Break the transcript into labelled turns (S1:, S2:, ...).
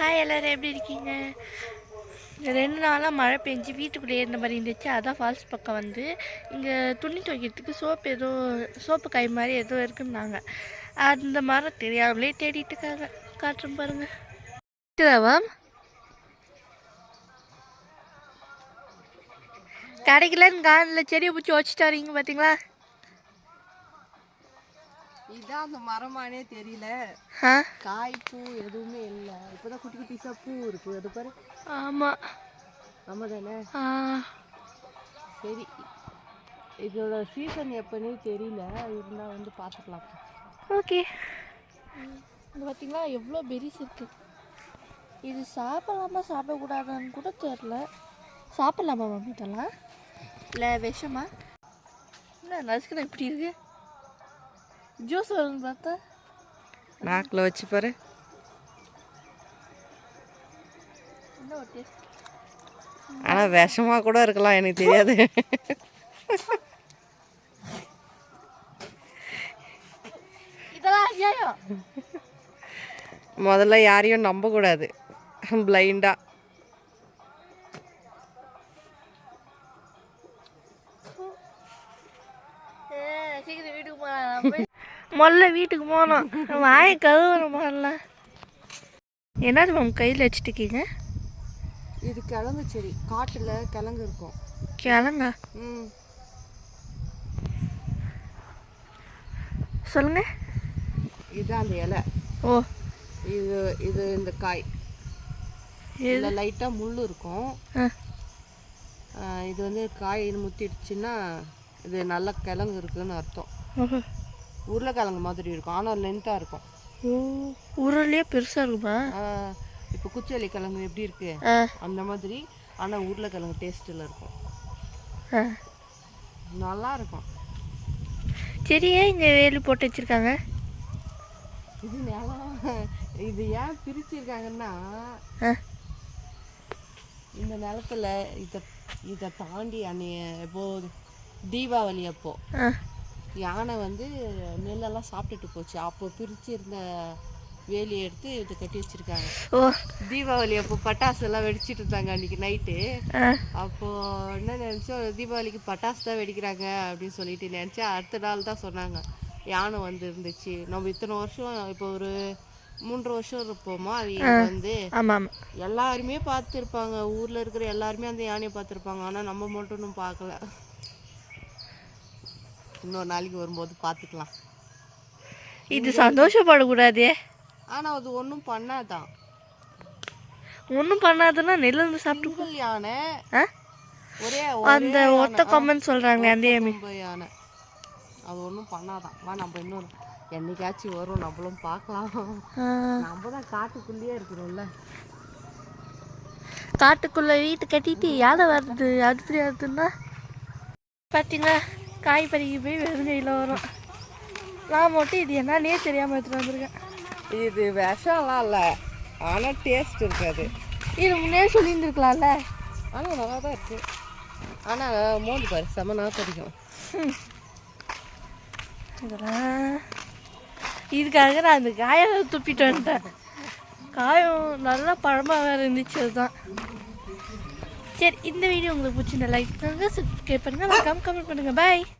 S1: Hi எல்லோரும் எப்படி இருக்கீங்க? ரெண்டு நாளாக மழை பெஞ்சு வீட்டுக்குள்ளே இருந்த மாதிரி இருந்துச்சு. அதான் ஃபால்ஸ் பக்கம் வந்து. இங்கே துணி துவைக்கிறதுக்கு சோப்பு ஏதோ சோப்பு கை மாதிரி ஏதோ இருக்குன்னாங்க. அந்த மரம் தெரியாமலே தேடிட்டு இருக்காங்க. காட்டுறேன் பாருங்க. மேம் கிடைக்கலன்னு காலில் செடியை பிடிச்சி வச்சுட்டு வரீங்க பார்த்தீங்களா
S2: இதான் அந்த மரமானே தெரியல. காய் பூ எதுவுமே இல்லை. இப்போதான் குட்டி குட்டிஸா பூ இருக்கு. அது பாரு.
S1: ஆமாம்
S2: ஆமா தானே சரி. இதோட சீசன் எப்பனே தெரியல. இருந்தா வந்து பார்த்துக்கலாம்
S1: ஓகே. இது பார்த்தீங்களா எவ்வளோ பெரிஸ் இருக்கு. இது சாப்பிடலாமா சாப்பிடக்கூடாதான்னு கூட தெரில சாப்பிடலாமா மம்மி இதெல்லாம்? இல்லை விஷமா? என்ன நசுக்கணும் இப்படி இருக்கு? ஜூஸ் வரும்னு பார்த்தா?
S2: நாக்கில் வச்சு பாரு. ஆனால் விஷமா கூட இருக்கலாம் எனக்கு தெரியாது. முதல்ல யாரையும் நம்பக்கூடாது. பிளைண்டா
S1: முதல்ல வீட்டுக்கு போனோம். வாய கழுவணும் முதல்ல என்னது மேம் கையில் வச்சுட்டு இருக்கீங்க?
S2: இது கிழங்கு செடி. காட்டுல கிழங்கு இருக்கும்.
S1: கிழங்கா?
S2: ம்.
S1: சொல்லுங்க.
S2: இதுதான் அந்த இலை.
S1: ஓ.
S2: இது இது இந்த காய்.
S1: இது
S2: இதில் லைட்டாக முள் இருக்கும். இது வந்து காய் முத்திடுச்சுன்னா இது நல்ல கிழங்கு இருக்குன்னு அர்த்தம். உருளைக்கிழங்கு மாதிரி இருக்கும். ஆனால் லென்த்தாக இருக்கும்.
S1: ஓ உருளையே பெருசாக இருக்குமா?
S2: இப்போ குச்சலி கிழங்கு எப்படி இருக்கு? அந்த மாதிரி. ஆனால் உருளைக்கிழங்கு டேஸ்ட்டில் இருக்கும். நல்லா இருக்கும்.
S1: சரியே இங்கே வேலி போட்டு வச்சுருக்காங்க?
S2: இது நிலம். இது ஏன் பிரிச்சிருக்காங்கன்னா இந்த நிலத்துல இதை இதை தாண்டி அன்னைய எப்போ தீபாவளி அப்போ யானை வந்து நெல்லெல்லாம் சாப்பிட்டுட்டு போச்சு. அப்போ பிரிச்சு இருந்த வேலியை எடுத்து இதை கட்டி வச்சிருக்காங்க.
S1: ஓ.
S2: தீபாவளி அப்போ பட்டாசு எல்லாம் வெடிச்சிட்டு இருந்தாங்க அன்னைக்கு நைட்டு. அப்போ என்ன நினைச்சோம் தீபாவளிக்கு பட்டாசு தான் வெடிக்கிறாங்க அப்படின்னு சொல்லிட்டு நினைச்சா அடுத்த நாள் தான் சொன்னாங்க. யானை வந்து இருந்துச்சு. நம்ம இத்தனை வருஷம் இப்போ ஒரு மூன்று வருஷம் இருப்போமா? அவங்க வந்து எல்லாருமே பார்த்துருப்பாங்க. ஊர்ல இருக்கிற எல்லாருமே அந்த யானையை பார்த்துருப்பாங்க. ஆனா நம்ம மட்டும் பார்க்கல. இன்னொரு நாளைக்கு வரும்போது பார்த்துக்கலாம்.
S1: இது சந்தோஷப்படக்கூடாதே.
S2: ஆனா அது ஒன்றும் பண்ணாதான்.
S1: ஒன்றும் பண்ணாதுன்னா நெல் வந்து சாப்பிட்டு
S2: யானை. ஒரே
S1: அந்த ஒத்த கம்மன் சொல்கிறாங்களே அந்த ஏமி
S2: யானை. அது ஒன்றும் பண்ணாதான். வா நம்ம இன்னொரு என்னைக்காச்சும் வரும் நம்மளும் பார்க்கலாம். நம்ம தான் காட்டுக்குள்ளேயே இருக்கிறோம்ல.
S1: காட்டுக்குள்ளே வீட்டு கட்டிட்டு யானை வருது அது தெரியாதுன்னா பார்த்தீங்களா காய் பறிக்க போய் வெறுங்கையில் வரும். நான் மட்டும் இது என்னன்னே தெரியாமல் எடுத்துகிட்டு வந்திருக்கேன்.
S2: இது விஷம்லாம் இல்லை. ஆனால் டேஸ்ட் இருக்காது.
S1: இது முன்னே சொல்லியிருந்துருக்கலாம்ல.
S2: ஆனால் நல்லா தான் இருக்கு. ஆனால் மோந்து பாரு செம நாள் கிடைக்கும்
S1: இதெல்லாம். இதுக்காக நான் அந்த காயை துப்பிட்டு வந்துட்டேன். காயம் நல்லா பழமாக வேறு இருந்துச்சு அதுதான். சரி இந்த வீடியோ உங்களுக்கு பிடிச்சிருந்தா லைக் பண்ணுங்கள் சப்ஸ்கிரைப் பண்ணுங்கள் மறக்காம கமெண்ட் பண்ணுங்கள் பாய்